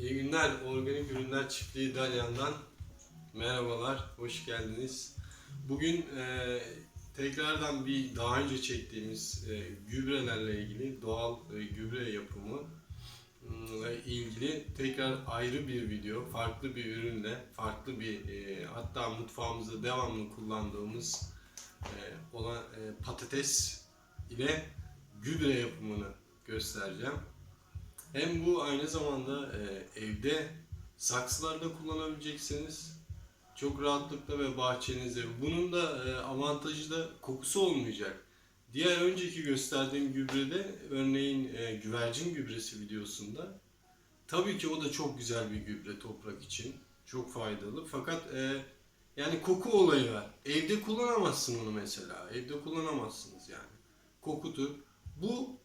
İyi günler. Organik Ürünler Çiftliği Dalyan'dan merhabalar. Hoş geldiniz. Bugün e, tekrardan bir daha önce çektiğimiz e, gübrelerle ilgili doğal e, gübre yapımı ile ilgili tekrar ayrı bir video, farklı bir ürünle, farklı bir e, hatta mutfağımızda devamlı kullandığımız e, olan e, patates ile gübre yapımını göstereceğim. Hem bu aynı zamanda e, evde saksılarda kullanabileceksiniz. Çok rahatlıkla ve bahçenizde. Bunun da e, avantajı da kokusu olmayacak. Diğer önceki gösterdiğim gübrede örneğin e, güvercin gübresi videosunda tabii ki o da çok güzel bir gübre toprak için. Çok faydalı. Fakat e, yani koku olayı var. Evde kullanamazsın onu mesela. Evde kullanamazsınız yani. Kokutur. Bu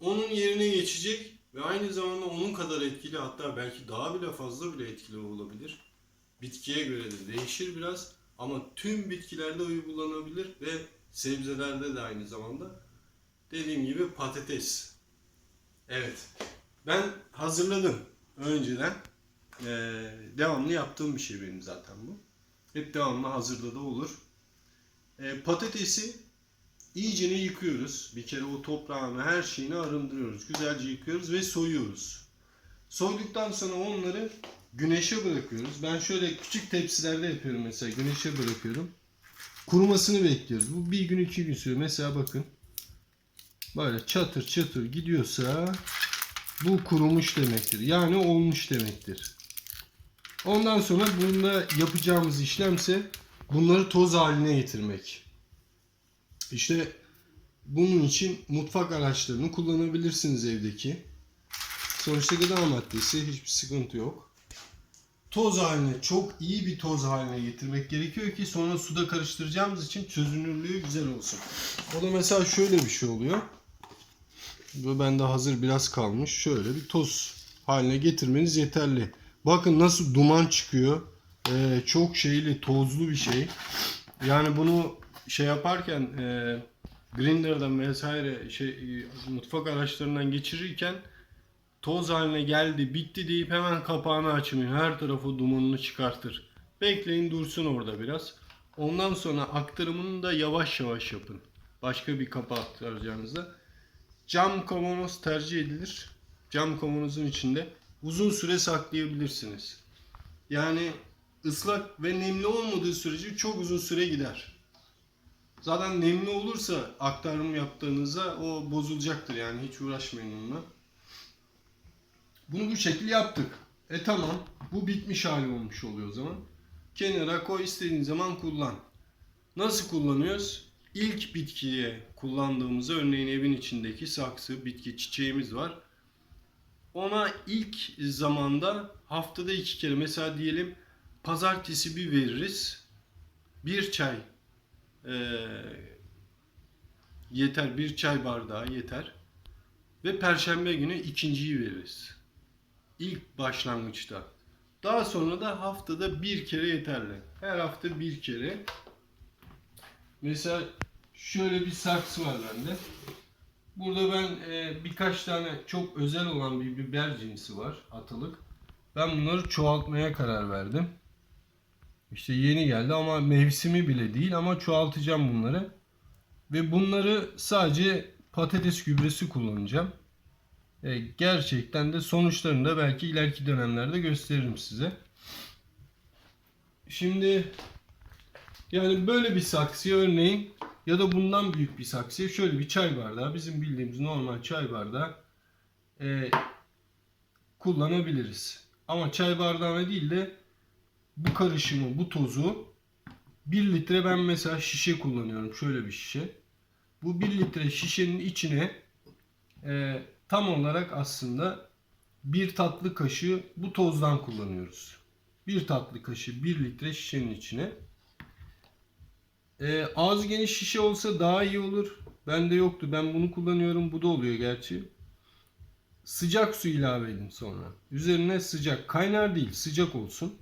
onun yerine geçecek ve aynı zamanda onun kadar etkili hatta belki daha bile fazla bile etkili olabilir. Bitkiye göre de değişir biraz ama tüm bitkilerde uygulanabilir ve sebzelerde de aynı zamanda. Dediğim gibi patates. Evet. Ben hazırladım önceden. Ee, devamlı yaptığım bir şey benim zaten bu. Hep devamlı hazırda da olur. Ee, patatesi İyicene yıkıyoruz. Bir kere o toprağını, her şeyini arındırıyoruz. Güzelce yıkıyoruz ve soyuyoruz. Soyduktan sonra onları güneşe bırakıyoruz. Ben şöyle küçük tepsilerde yapıyorum mesela. Güneşe bırakıyorum. Kurumasını bekliyoruz. Bu bir gün iki gün sürüyor. Mesela bakın. Böyle çatır çatır gidiyorsa bu kurumuş demektir. Yani olmuş demektir. Ondan sonra bunda yapacağımız işlemse bunları toz haline getirmek. İşte bunun için mutfak araçlarını kullanabilirsiniz evdeki. Sonuçta gıda maddesi hiçbir sıkıntı yok. Toz haline çok iyi bir toz haline getirmek gerekiyor ki sonra suda karıştıracağımız için çözünürlüğü güzel olsun. O da mesela şöyle bir şey oluyor. Ve bende hazır biraz kalmış. Şöyle bir toz haline getirmeniz yeterli. Bakın nasıl duman çıkıyor. Ee, çok şeyli, tozlu bir şey. Yani bunu şey yaparken e, grinder'dan vesaire şey e, mutfak araçlarından geçirirken toz haline geldi bitti deyip hemen kapağını açmayın. Her tarafı dumanını çıkartır. Bekleyin dursun orada biraz. Ondan sonra aktarımını da yavaş yavaş yapın. Başka bir kapağı aktaracağınızda. Cam kavanoz tercih edilir. Cam kavanozun içinde uzun süre saklayabilirsiniz. Yani ıslak ve nemli olmadığı sürece çok uzun süre gider. Zaten nemli olursa aktarım yaptığınızda o bozulacaktır yani hiç uğraşmayın onunla. Bunu bu şekilde yaptık. E tamam bu bitmiş hali olmuş oluyor o zaman. Kenara koy istediğin zaman kullan. Nasıl kullanıyoruz? İlk bitkiye kullandığımızda örneğin evin içindeki saksı, bitki, çiçeğimiz var. Ona ilk zamanda haftada iki kere mesela diyelim pazartesi bir veririz. Bir çay ee, yeter bir çay bardağı yeter. Ve perşembe günü ikinciyi veririz. İlk başlangıçta. Daha sonra da haftada bir kere yeterli. Her hafta bir kere. Mesela şöyle bir saksı var bende. Burada ben e, birkaç tane çok özel olan bir biber cinsi var atılık. Ben bunları çoğaltmaya karar verdim. İşte yeni geldi ama mevsimi bile değil ama çoğaltacağım bunları. Ve bunları sadece patates gübresi kullanacağım. E, gerçekten de sonuçlarını da belki ileriki dönemlerde gösteririm size. Şimdi yani böyle bir saksıya örneğin ya da bundan büyük bir saksıya şöyle bir çay bardağı bizim bildiğimiz normal çay bardağı e, kullanabiliriz. Ama çay bardağına değil de bu karışımı, bu tozu 1 litre ben mesela şişe kullanıyorum. Şöyle bir şişe. Bu 1 litre şişenin içine e, tam olarak aslında bir tatlı kaşığı bu tozdan kullanıyoruz. Bir tatlı kaşığı 1 litre şişenin içine. E, ağzı geniş şişe olsa daha iyi olur. Bende yoktu. Ben bunu kullanıyorum. Bu da oluyor gerçi. Sıcak su ilave edin sonra. Üzerine sıcak. Kaynar değil. Sıcak olsun.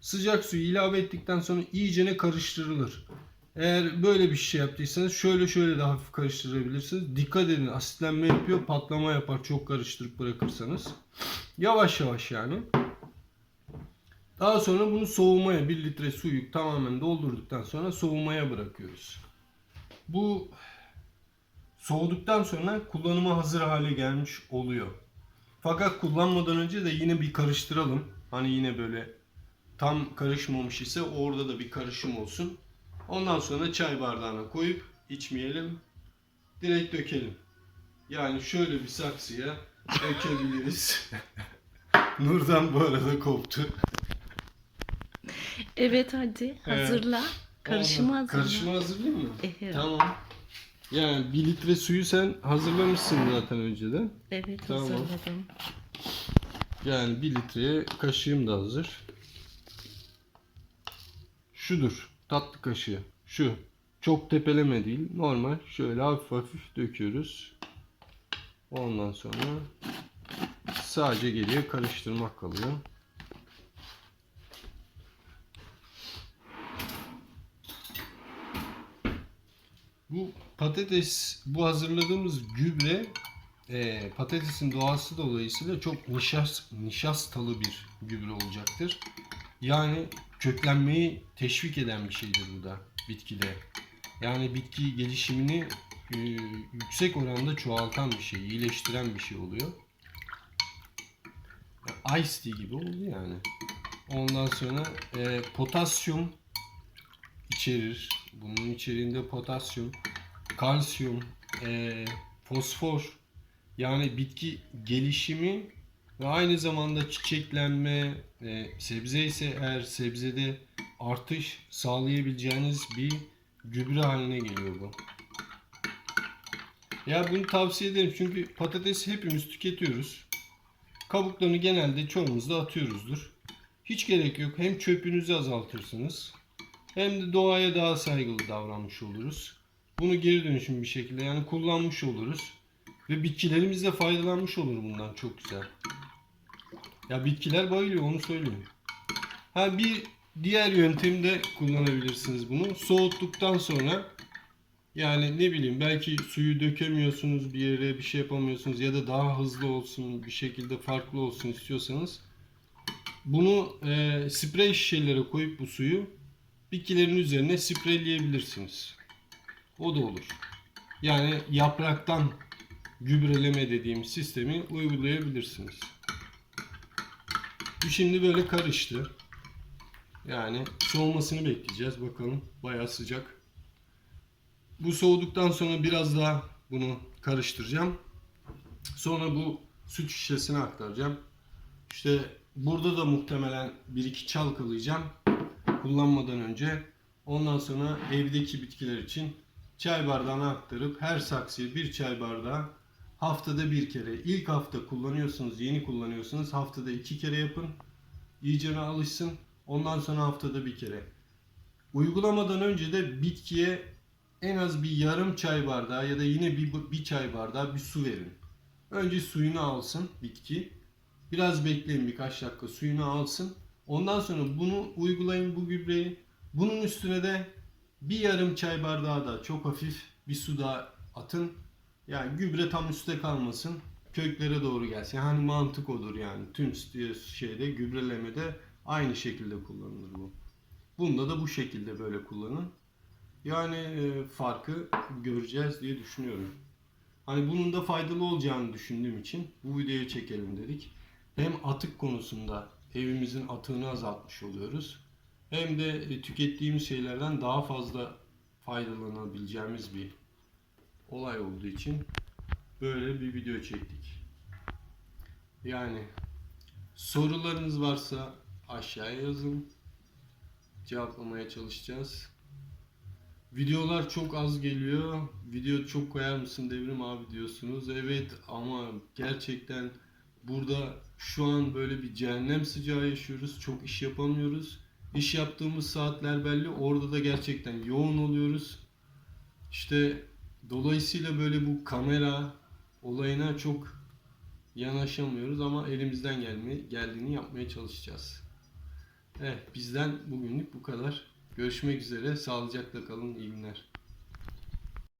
Sıcak suyu ilave ettikten sonra iyicene karıştırılır. Eğer böyle bir şey yaptıysanız şöyle şöyle de hafif karıştırabilirsiniz. Dikkat edin asitlenme yapıyor patlama yapar çok karıştırıp bırakırsanız. Yavaş yavaş yani. Daha sonra bunu soğumaya 1 litre suyu tamamen doldurduktan sonra soğumaya bırakıyoruz. Bu soğuduktan sonra kullanıma hazır hale gelmiş oluyor. Fakat kullanmadan önce de yine bir karıştıralım. Hani yine böyle tam karışmamış ise orada da bir karışım olsun. Ondan sonra çay bardağına koyup içmeyelim. Direkt dökelim. Yani şöyle bir saksıya dökebiliriz. Nurdan bu arada koptu. Evet hadi hazırla. Karışımı hazırla. Karışımı hazırlayayım mı? Evet. Tamam. Yani bir litre suyu sen hazırlamışsın zaten önceden. Evet Tamam. hazırladım. Yani bir litreye kaşığım da hazır. Şudur. Tatlı kaşığı. Şu. Çok tepeleme değil. Normal. Şöyle hafif hafif döküyoruz. Ondan sonra sadece geriye karıştırmak kalıyor. Bu patates, bu hazırladığımız gübre e, patatesin doğası dolayısıyla çok nişas, nişastalı bir gübre olacaktır. Yani köklenmeyi teşvik eden bir şeydir bu da bitkide. Yani bitki gelişimini e, yüksek oranda çoğaltan bir şey, iyileştiren bir şey oluyor. Ice tea gibi oldu yani. Ondan sonra e, potasyum içerir. Bunun içeriğinde potasyum, kalsiyum, e, fosfor yani bitki gelişimi ve aynı zamanda çiçeklenme, e, sebze ise eğer sebzede artış sağlayabileceğiniz bir gübre haline geliyor bu. Ya bunu tavsiye ederim çünkü patates hepimiz tüketiyoruz. Kabuklarını genelde çoğumuz da atıyoruzdur. Hiç gerek yok. Hem çöpünüzü azaltırsınız hem de doğaya daha saygılı davranmış oluruz. Bunu geri dönüşüm bir şekilde yani kullanmış oluruz. Ve bitkilerimiz de faydalanmış olur bundan çok güzel. Ya bitkiler bayılıyor onu söyleyeyim. Ha bir diğer yöntem de kullanabilirsiniz bunu. Soğuttuktan sonra yani ne bileyim belki suyu dökemiyorsunuz bir yere bir şey yapamıyorsunuz ya da daha hızlı olsun bir şekilde farklı olsun istiyorsanız bunu e, sprey şişelere koyup bu suyu bitkilerin üzerine spreyleyebilirsiniz. O da olur. Yani yapraktan gübreleme dediğim sistemi uygulayabilirsiniz. Bu şimdi böyle karıştı. Yani soğumasını bekleyeceğiz. Bakalım bayağı sıcak. Bu soğuduktan sonra biraz daha bunu karıştıracağım. Sonra bu süt şişesine aktaracağım. İşte burada da muhtemelen bir iki çalkalayacağım kullanmadan önce. Ondan sonra evdeki bitkiler için çay bardağına aktarıp her saksıya bir çay bardağı haftada bir kere. İlk hafta kullanıyorsunuz, yeni kullanıyorsunuz. Haftada iki kere yapın. İyicene alışsın. Ondan sonra haftada bir kere. Uygulamadan önce de bitkiye en az bir yarım çay bardağı ya da yine bir, bir çay bardağı bir su verin. Önce suyunu alsın bitki. Biraz bekleyin birkaç dakika suyunu alsın. Ondan sonra bunu uygulayın bu gübreyi. Bunun üstüne de bir yarım çay bardağı da çok hafif bir su daha atın. Yani gübre tam üstte kalmasın. Köklere doğru gelsin. Yani mantık odur yani. Tüm şeyde gübrelemede aynı şekilde kullanılır bu. Bunda da bu şekilde böyle kullanın. Yani e, farkı göreceğiz diye düşünüyorum. Hani bunun da faydalı olacağını düşündüğüm için bu videoyu çekelim dedik. Hem atık konusunda evimizin atığını azaltmış oluyoruz. Hem de e, tükettiğimiz şeylerden daha fazla faydalanabileceğimiz bir olay olduğu için böyle bir video çektik. Yani sorularınız varsa aşağıya yazın. Cevaplamaya çalışacağız. Videolar çok az geliyor. Video çok koyar mısın Devrim abi diyorsunuz. Evet ama gerçekten burada şu an böyle bir cehennem sıcağı yaşıyoruz. Çok iş yapamıyoruz. İş yaptığımız saatler belli. Orada da gerçekten yoğun oluyoruz. İşte dolayısıyla böyle bu kamera olayına çok yanaşamıyoruz ama elimizden gelme, geldiğini yapmaya çalışacağız. Evet bizden bugünlük bu kadar. Görüşmek üzere. Sağlıcakla kalın. İyi günler.